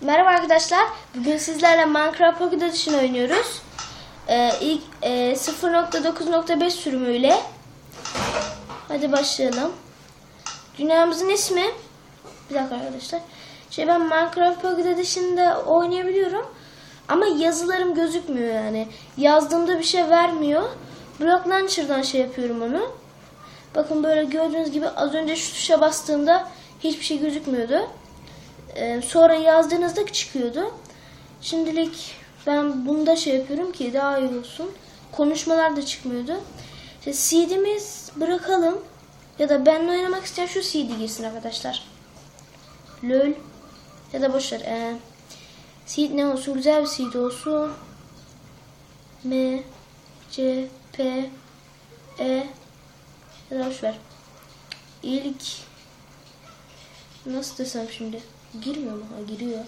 Merhaba arkadaşlar. Bugün sizlerle Minecraft Pocket Edition oynuyoruz. Ee, ilk e, 0.9.5 sürümüyle. Hadi başlayalım. Dünyamızın ismi bir dakika arkadaşlar. Şey ben Minecraft Pocket Edition'da oynayabiliyorum. Ama yazılarım gözükmüyor yani. Yazdığımda bir şey vermiyor. Block Launcher'dan şey yapıyorum onu. Bakın böyle gördüğünüz gibi az önce şu tuşa bastığımda hiçbir şey gözükmüyordu. Ee, sonra yazdığınızda çıkıyordu. Şimdilik ben bunda şey yapıyorum ki daha iyi olsun. Konuşmalar da çıkmıyordu. İşte CD'miz bırakalım. Ya da benimle oynamak isteyen şu CD girsin arkadaşlar. LOL. Ya da boşver. Ee, CD ne olsun? Güzel bir CD olsun. M C P E ya da boşver. İlk nasıl desem şimdi? Girmiyor mu? Ha, giriyor.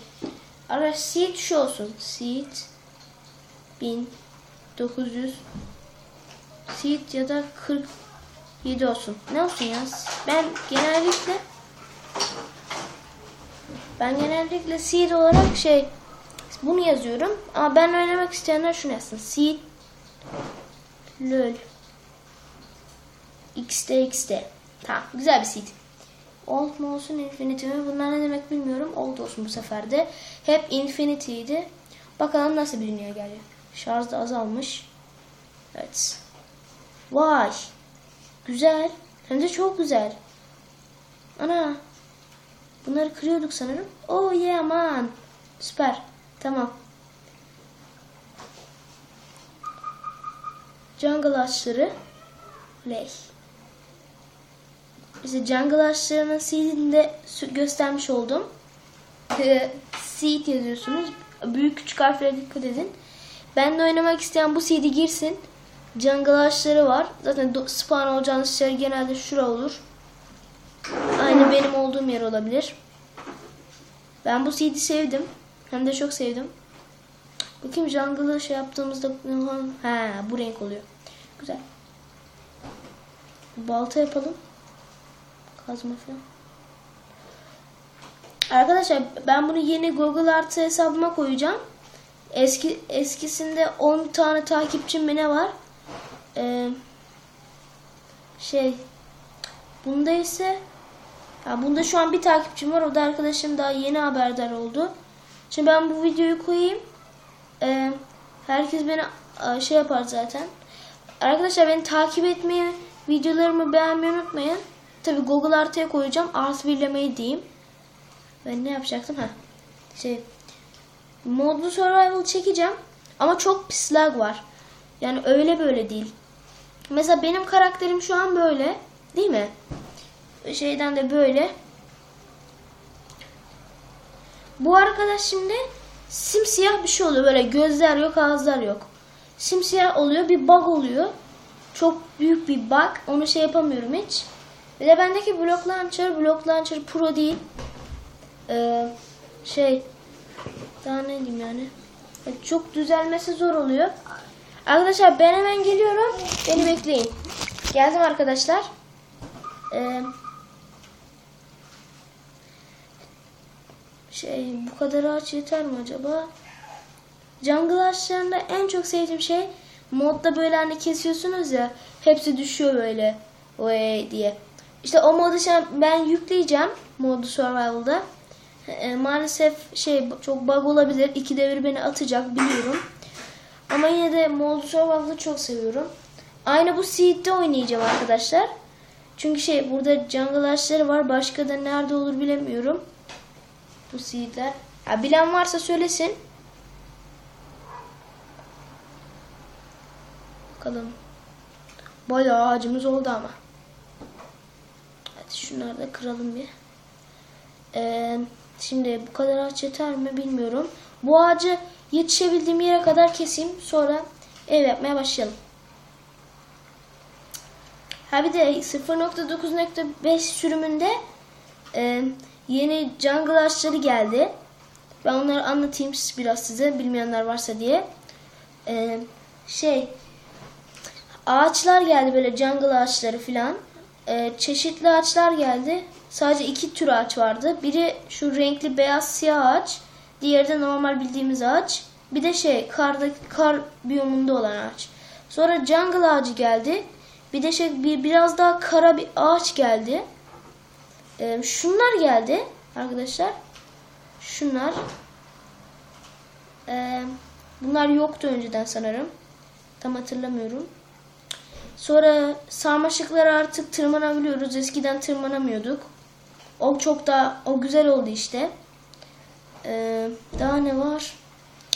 Arkadaşlar seed şu olsun. Seed 1900 seed ya da 47 olsun. Ne olsun ya? Ben genellikle ben genellikle seed olarak şey bunu yazıyorum. Ama ben oynamak isteyenler şunu yazsın. Seed lol xd xd. Tamam. Güzel bir seed. Old mu olsun infinity mi? Bunlar ne demek bilmiyorum. Old olsun bu sefer de. Hep infinity'ydi. Bakalım nasıl bir dünya geliyor. Şarj da azalmış. Evet. Vay. Güzel. Hem de çok güzel. Ana. Bunları kırıyorduk sanırım. Oh yeah man. Süper. Tamam. Jungle ağaçları. Ley. İşte jungle ağaçlarının seedini göstermiş oldum. Ee, Seed yazıyorsunuz. Büyük küçük harflere dikkat edin. Ben de oynamak isteyen bu seed'i girsin. Jungle ağaçları var. Zaten spawn olacağınız yer genelde şura olur. Aynı benim olduğum yer olabilir. Ben bu seed'i sevdim. Hem de çok sevdim. Bakayım jungle'ı şey yaptığımızda ha bu renk oluyor. Güzel. Balta yapalım. Kazma falan. Arkadaşlar ben bunu yeni Google Artı hesabıma koyacağım. Eski eskisinde 10 tane takipçim mi ne var? Ee, şey bunda ise ya bunda şu an bir takipçim var. O da arkadaşım daha yeni haberdar oldu. Şimdi ben bu videoyu koyayım. Ee, herkes beni şey yapar zaten. Arkadaşlar beni takip etmeyi, videolarımı beğenmeyi unutmayın. Tabi Google artıya koyacağım. Artı birlemeyi diyeyim. Ben ne yapacaktım? Ha. Şey modlu survival çekeceğim. Ama çok pis lag var. Yani öyle böyle değil. Mesela benim karakterim şu an böyle. Değil mi? Şeyden de böyle. Bu arkadaş şimdi simsiyah bir şey oluyor. Böyle gözler yok, ağızlar yok. Simsiyah oluyor, bir bug oluyor. Çok büyük bir bug. Onu şey yapamıyorum hiç. Bir de bendeki Block Launcher, Block Launcher Pro değil. Ee, şey, daha ne diyeyim yani. Çok düzelmesi zor oluyor. Arkadaşlar ben hemen geliyorum. Beni bekleyin. Geldim arkadaşlar. Ee, şey bu kadar ağaç yeter mi acaba? Jungle ağaçlarında en çok sevdiğim şey modda böyle hani kesiyorsunuz ya hepsi düşüyor böyle oy diye. İşte o modu an ben yükleyeceğim modu survival'da. E, maalesef şey çok bug olabilir. İki devir beni atacak biliyorum. Ama yine de modu survival'ı çok seviyorum. Aynı bu Seed'de oynayacağım arkadaşlar. Çünkü şey burada jungle ağaçları var. Başka da nerede olur bilemiyorum. Bu seedler. Ha, bilen varsa söylesin. Bakalım. Bayağı ağacımız oldu ama. Şunları da kıralım bir. Ee, şimdi bu kadar ağaç yeter mi bilmiyorum. Bu ağacı yetişebildiğim yere kadar keseyim. Sonra ev yapmaya başlayalım. Ha bir de 0.9.5 sürümünde e, yeni jungle ağaçları geldi. Ben onları anlatayım biraz size bilmeyenler varsa diye. E, şey ağaçlar geldi böyle jungle ağaçları filan. E, çeşitli ağaçlar geldi. Sadece iki tür ağaç vardı. Biri şu renkli beyaz siyah ağaç. Diğeri de normal bildiğimiz ağaç. Bir de şey karda kar biyomunda olan ağaç. Sonra jungle ağacı geldi. Bir de şey bir biraz daha kara bir ağaç geldi. Ee, şunlar geldi arkadaşlar. Şunlar. Ee, bunlar yoktu önceden sanırım. Tam hatırlamıyorum. Sonra sarmaşıklara artık tırmanabiliyoruz. Eskiden tırmanamıyorduk. O çok da o güzel oldu işte. Ee, daha ne var?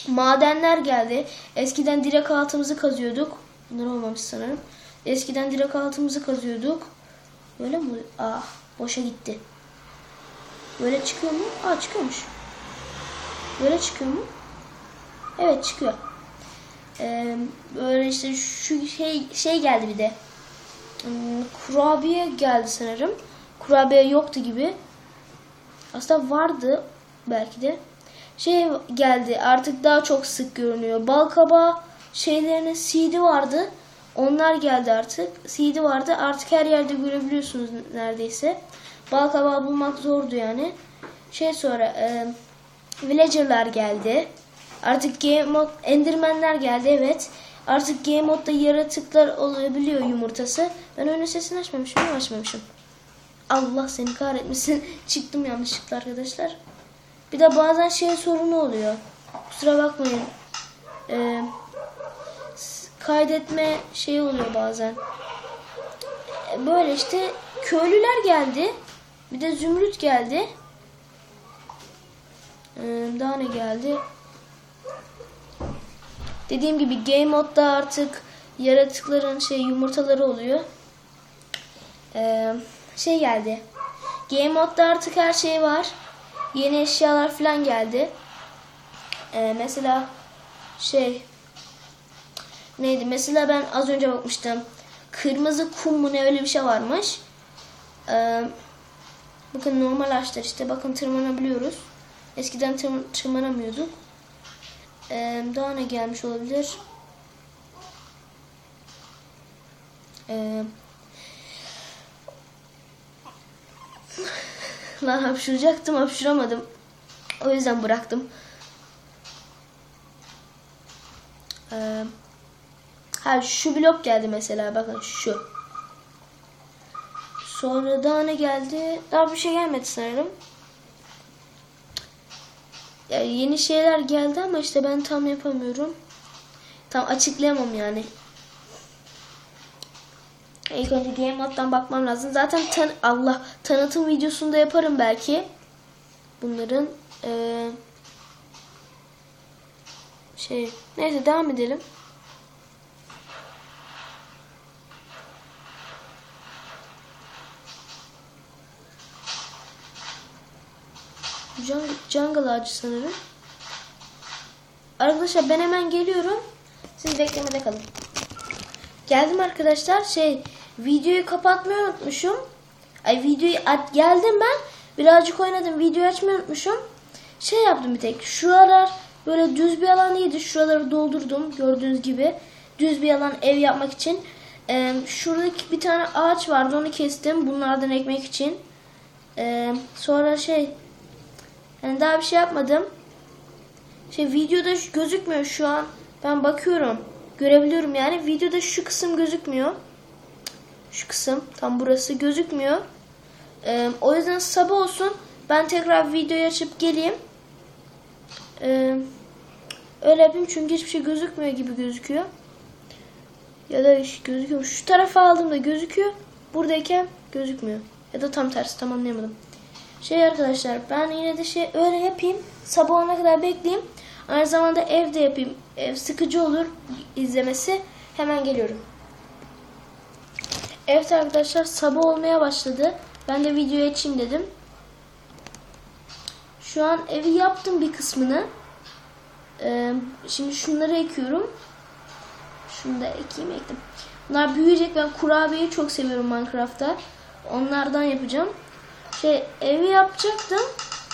Madenler geldi. Eskiden direk altımızı kazıyorduk. Bunlar olmamış sanırım. Eskiden direk altımızı kazıyorduk. Böyle mi? Ah, boşa gitti. Böyle çıkıyor mu? Aa çıkıyormuş. Böyle çıkıyor mu? Evet çıkıyor. Ee, böyle işte şu şey şey geldi bir de. Hmm, kurabiye geldi sanırım. Kurabiye yoktu gibi. Aslında vardı belki de. Şey geldi artık daha çok sık görünüyor. Balkaba şeylerinin CD vardı. Onlar geldi artık. CD vardı. Artık her yerde görebiliyorsunuz neredeyse. Balkaba bulmak zordu yani. Şey sonra e, Villager'lar geldi. Artık Game mod Endermenler geldi evet. Artık Game modda yaratıklar olabiliyor yumurtası. Ben oyunun sesini açmamışım mı açmamışım. Allah seni kahretmesin. Çıktım yanlışlıkla arkadaşlar. Bir de bazen şey sorunu oluyor. Kusura bakmayın. Ee, kaydetme şeyi oluyor bazen. Ee, Böyle işte köylüler geldi. Bir de zümrüt geldi. Ee, daha ne geldi? Dediğim gibi game modda artık yaratıkların şey yumurtaları oluyor. Ee, şey geldi. Game modda artık her şey var. Yeni eşyalar falan geldi. Ee, mesela şey neydi? Mesela ben az önce bakmıştım. Kırmızı kum mu ne öyle bir şey varmış. Ee, bakın normal ağaçlar işte. Bakın tırmanabiliyoruz. Eskiden tırm- tırmanamıyorduk. Daha ne gelmiş olabilir? Ee, lan hapşıracaktım hapşıramadım. O yüzden bıraktım. Ee, ha şu blok geldi mesela bakın şu. Sonra daha ne geldi? Daha bir şey gelmedi sanırım. Ya yeni şeyler geldi ama işte ben tam yapamıyorum. Tam açıklayamam yani. İlk önce Game bakmam lazım. Zaten tan Allah tanıtım videosunda yaparım belki. Bunların ee, şey neyse devam edelim. Jungle, ağacı sanırım. Arkadaşlar ben hemen geliyorum. Siz beklemede kalın. Geldim arkadaşlar. Şey videoyu kapatmayı unutmuşum. Ay videoyu at, geldim ben. Birazcık oynadım. Videoyu açmayı unutmuşum. Şey yaptım bir tek. Şuralar böyle düz bir alan değildi. Şuraları doldurdum. Gördüğünüz gibi. Düz bir alan ev yapmak için. Ee, şuradaki bir tane ağaç vardı. Onu kestim. Bunlardan ekmek için. Ee, sonra şey yani daha bir şey yapmadım. Şey videoda gözükmüyor şu an. Ben bakıyorum. Görebiliyorum yani. Videoda şu kısım gözükmüyor. Şu kısım tam burası gözükmüyor. Ee, o yüzden sabah olsun. Ben tekrar videoyu açıp geleyim. Ee, öyle yapayım çünkü hiçbir şey gözükmüyor gibi gözüküyor. Ya da hiç gözüküyor. Şu tarafa aldığımda gözüküyor. Buradayken gözükmüyor. Ya da tam tersi tam anlayamadım. Şey arkadaşlar ben yine de şey öyle yapayım. Sabah olana kadar bekleyeyim. Aynı zamanda evde yapayım. Ev sıkıcı olur izlemesi. Hemen geliyorum. Evet arkadaşlar sabah olmaya başladı. Ben de videoyu açayım dedim. Şu an evi yaptım bir kısmını. Ee, şimdi şunları ekiyorum. Şunu da ekeyim ektim. Bunlar büyüyecek. Ben kurabiyeyi çok seviyorum Minecraft'ta. Onlardan yapacağım. Şey evi yapacaktım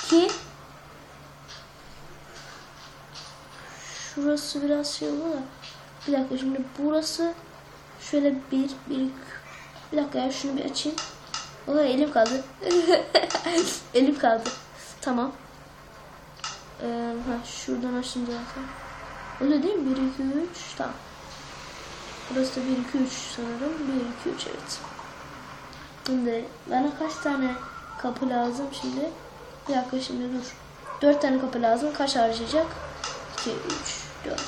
ki şurası biraz şey oldu da bir dakika şimdi burası şöyle bir bir bir dakika ya şunu bir açayım. O da elim kaldı. elim kaldı. Tamam. Ee, ha, şuradan açtım zaten. Öyle değil mi? 1, 2, 3. Tamam. Burası da 1, 2, 3 sanırım. 1, 2, 3 evet. Şimdi bana kaç tane kapı lazım şimdi? Bir dakika şimdi dur. 4 tane kapı lazım. Kaç harcayacak? 2, 3, 4.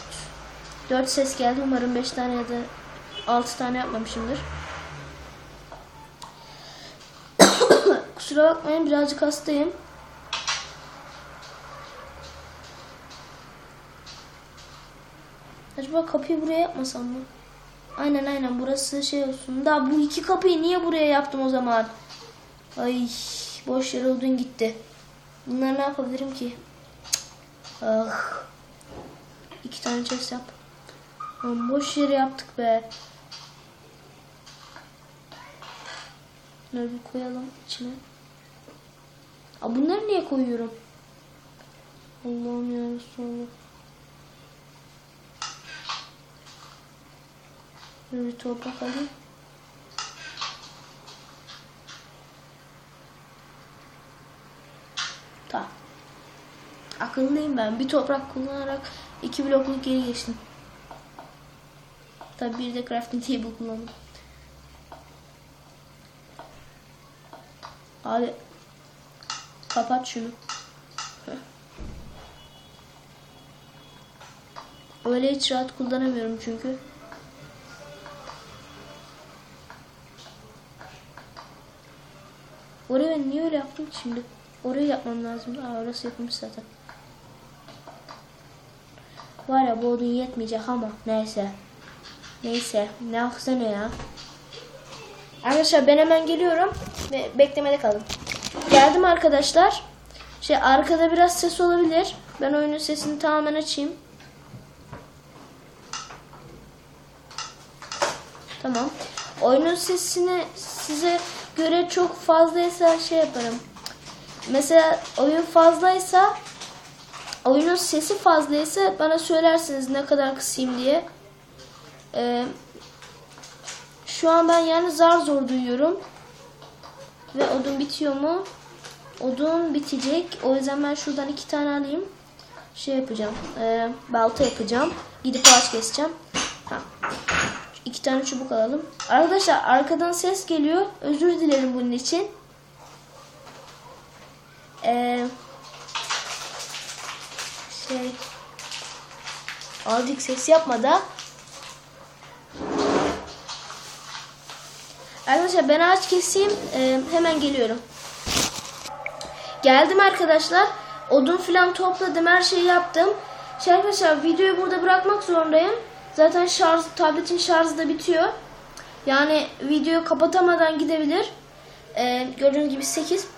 4 ses geldi. Umarım 5 tane ya da 6 tane yapmamışımdır. Kusura bakmayın birazcık hastayım. Acaba kapıyı buraya yapmasam mı? Aynen aynen burası şey olsun. Da bu iki kapıyı niye buraya yaptım o zaman? Ay boş yere odun gitti. Bunları ne yapabilirim ki? Ah. İki tane chest yap. Lan boş yere yaptık be. Bunları bir koyalım içine. Aa, bunları niye koyuyorum? Allah'ım ya. Böyle bir toprak alayım. Tamam. Akıllıyım ben. Bir toprak kullanarak iki blokluk geri geçtim. Tabi bir de crafting table kullandım. Abi kapat şunu. Öyle hiç rahat kullanamıyorum çünkü. Oraya niye öyle yaptım şimdi? Orayı yapmam lazım. Aa orası yapılmış zaten. Var ya bu odun yetmeyecek ama neyse. Neyse. Ne yapsa ne ya. Arkadaşlar ben hemen geliyorum. Ve beklemede kalın. Geldim arkadaşlar. Şey arkada biraz ses olabilir. Ben oyunun sesini tamamen açayım. Tamam. Oyunun sesini size göre çok fazlaysa şey yaparım. Mesela oyun fazlaysa oyunun sesi fazlaysa bana söylersiniz ne kadar kısayım diye. Ee, şu an ben yani zar zor duyuyorum. Ve odun bitiyor mu? Odun bitecek. O yüzden ben şuradan iki tane alayım. Şey yapacağım. ee, balta yapacağım. Gidip ağaç keseceğim. Ha. İki tane çubuk alalım. Arkadaşlar arkadan ses geliyor. Özür dilerim bunun için. Ee, şey azıcık ses yapma da. Arkadaşlar ben ağaç keseyim. Ee, hemen geliyorum. Geldim arkadaşlar. Odun filan topladım. Her şeyi yaptım. Şey arkadaşlar videoyu burada bırakmak zorundayım. Zaten şarj, tabletin şarjı da bitiyor. Yani videoyu kapatamadan gidebilir. Ee, gördüğünüz gibi 8.